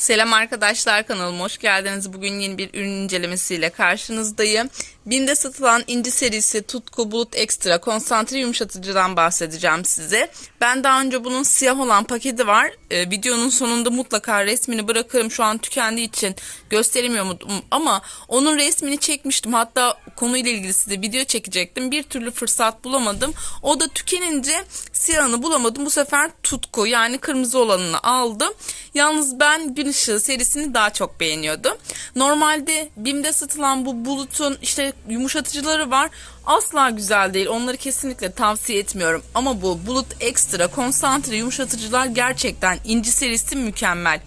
Selam arkadaşlar kanalıma hoş geldiniz. Bugün yeni bir ürün incelemesiyle karşınızdayım. Bim'de satılan inci serisi Tutku Bulut Extra konsantre yumuşatıcıdan bahsedeceğim size. Ben daha önce bunun siyah olan paketi var. Ee, videonun sonunda mutlaka resmini bırakırım. Şu an tükendiği için gösteremiyorum ama onun resmini çekmiştim. Hatta konuyla ilgili size video çekecektim. Bir türlü fırsat bulamadım. O da tükenince siyahını bulamadım. Bu sefer Tutku yani kırmızı olanını aldım. Yalnız ben Gün Işığı serisini daha çok beğeniyordum. Normalde BİM'de satılan bu bulutun işte yumuşatıcıları var. Asla güzel değil. Onları kesinlikle tavsiye etmiyorum. Ama bu Bulut Extra konsantre yumuşatıcılar gerçekten inci serisi mükemmel.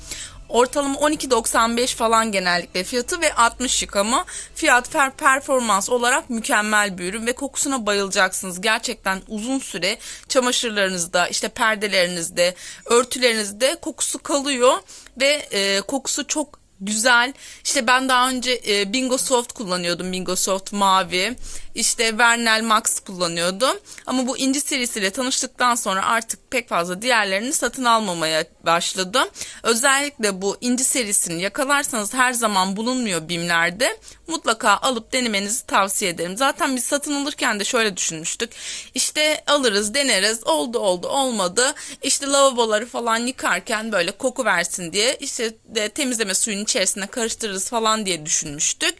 Ortalama 12.95 falan genellikle fiyatı ve 60 yıkama. Fiyat performans olarak mükemmel bir ürün ve kokusuna bayılacaksınız. Gerçekten uzun süre çamaşırlarınızda, işte perdelerinizde, örtülerinizde kokusu kalıyor ve e, kokusu çok güzel. İşte ben daha önce e, Bingo Soft kullanıyordum. Bingo Soft mavi. İşte Vernel Max kullanıyordum. Ama bu inci serisiyle tanıştıktan sonra artık pek fazla diğerlerini satın almamaya başladım. Özellikle bu inci serisini yakalarsanız her zaman bulunmuyor BİM'lerde. Mutlaka alıp denemenizi tavsiye ederim. Zaten biz satın alırken de şöyle düşünmüştük. İşte alırız, deneriz. Oldu oldu, olmadı. İşte lavaboları falan yıkarken böyle koku versin diye işte de temizleme suyunun içerisine karıştırırız falan diye düşünmüştük.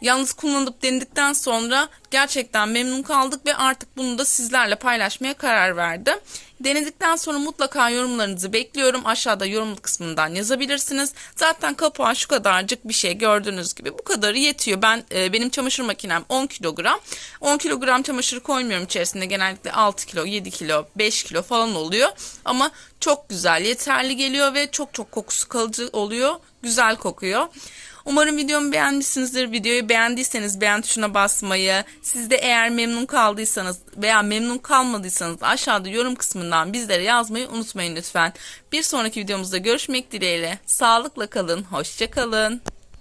Yalnız kullanıp denedikten sonra gerçekten memnun kaldık ve artık bunu da sizlerle paylaşmaya karar verdim. Denedikten sonra mutlaka yorumlarınızı bekliyorum. Aşağıda yorum kısmından yazabilirsiniz. Zaten kapağı şu kadarcık bir şey gördüğünüz gibi bu kadarı yetiyor. Ben e, benim çamaşır makinem 10 kilogram. 10 kilogram çamaşır koymuyorum içerisinde. Genellikle 6 kilo, 7 kilo, 5 kilo falan oluyor. Ama çok güzel, yeterli geliyor ve çok çok kokusu kalıcı oluyor. Güzel kokuyor. Umarım videomu beğenmişsinizdir. Videoyu beğendiyseniz beğen tuşuna basmayı, siz de eğer memnun kaldıysanız veya memnun kalmadıysanız aşağıda yorum kısmından bizlere yazmayı unutmayın lütfen. Bir sonraki videomuzda görüşmek dileğiyle. Sağlıkla kalın, hoşça kalın.